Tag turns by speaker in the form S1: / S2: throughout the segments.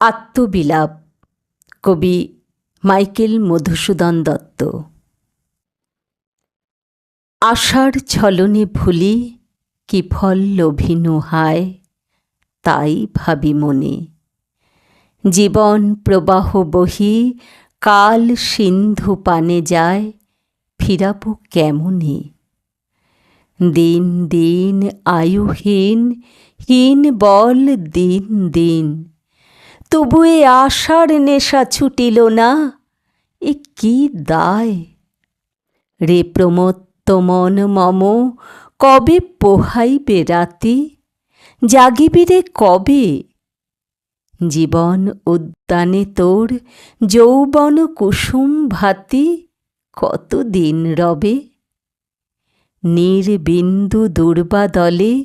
S1: আত্মবিলাপ। কবি মাইকেল মধুসূদন দত্ত। আশার ছলনে ভুলি কি ফল লোভিনু হায়, তাই ভাবি মনে। জীবন প্রবাহ বহি, কাল সিন্ধু পানে যায়, ফিরাবো কেমনে? দিন দিন আয়ুহীন, হীন বল দিন দিন তবু এ আশার নেশা ছুটিল না। এ কি দায়? রে প্রমত্ত মন মম, কবে পোহাইবে রাতি? জাগিবি রে কবে? জীবন উদ্যানে তোর যৌবন কুসুম ভাতি কতদিন রবে? নির্বিন্দু দুর্বাদলে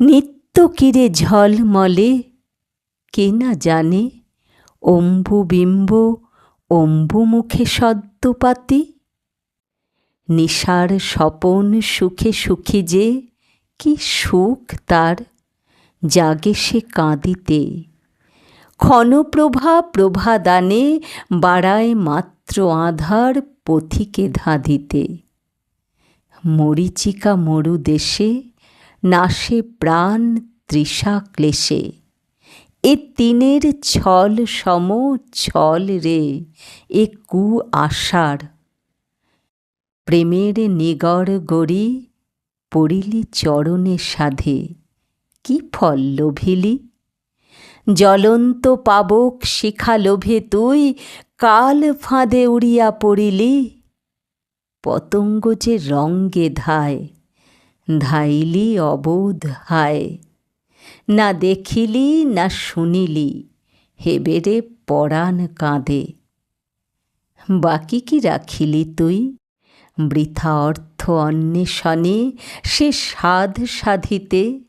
S1: নিত্য কিরে ঝলমলে কে না জানে? অম্বু বিম্ব, অম্বু মুখে সদ্যপাতি। নিশার স্বপন সুখে সুখী যে, কি সুখ তার, জাগে সে কাঁদিতে। ক্ষণপ্রভা প্রভা দানে বাড়ায় মাত্র আধার পথিকে ধাঁধিতে। মরিচিকা মরু দেশে, নাশে প্রাণ তৃষা ক্লেশে। এ তিনের ছল সম ছল রে, এ কু আশার প্রেমের নিগড় গড়ি পড়িলি চরণে সাধে, কি ফল লোভিলি? জ্বলন্ত পাবক শিখা লোভে তুই, কাল ফাঁদে উড়িয়া পড়িলি। পতঙ্গ যে রঙ্গে ধায়, ধাইলি অবোধ হায়। না দেখিলি, না শুনিলি, হেবেরে পরাণ কাঁদে। বাকি কি রাখিলি তুই? বৃথা অর্থ অন্বেষণে সে সাধ সাধিতে।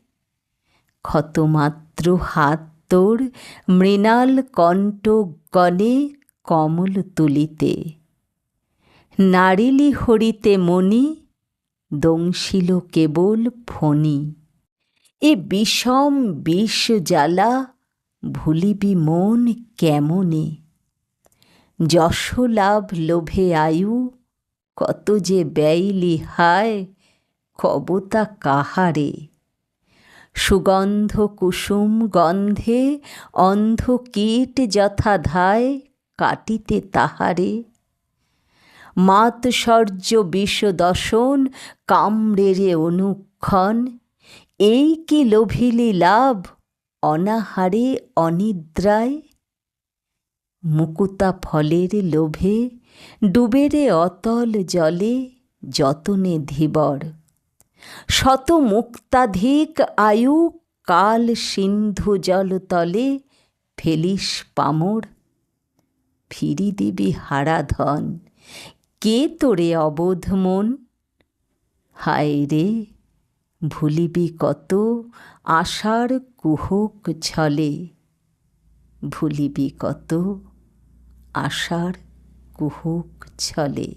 S1: ক্ষতমাত্র হাত তোর মৃণাল কণ্ঠ গণে কমল তুলিতে। নারিলি হরিতে মণি, দংশিল কেবল ফণি। এ বিষম বিষ জ্বালা ভুলিবি মন কেমনে? যশ লাভ লোভে আয়ু কত যে ব্যয়লি হায় কবতা কাহারে? সুগন্ধ কুসুম গন্ধে অন্ধ কীট যথা ধায় কাটিতে তাহারে? মাতসর্য বিষ দশন কামড়েরে অনুক্ষণ এই কি লোভিলি লাভ, অনাহারে অনিদ্রায়? মুকুতা ফলের লোভে, ডুবেরে অতল জলে, যতনে ধীবর। শত মুক্তাধিক আয়ু, কাল সিন্ধু জলতলে ফেলিস পামর। ফিরি দিবি হারা ধন কে তোরে অবোধ মন? হায় রে ভুলিবি কত আশার কুহক ছলে। ভুলিবি কত আশার কুহক ছলে।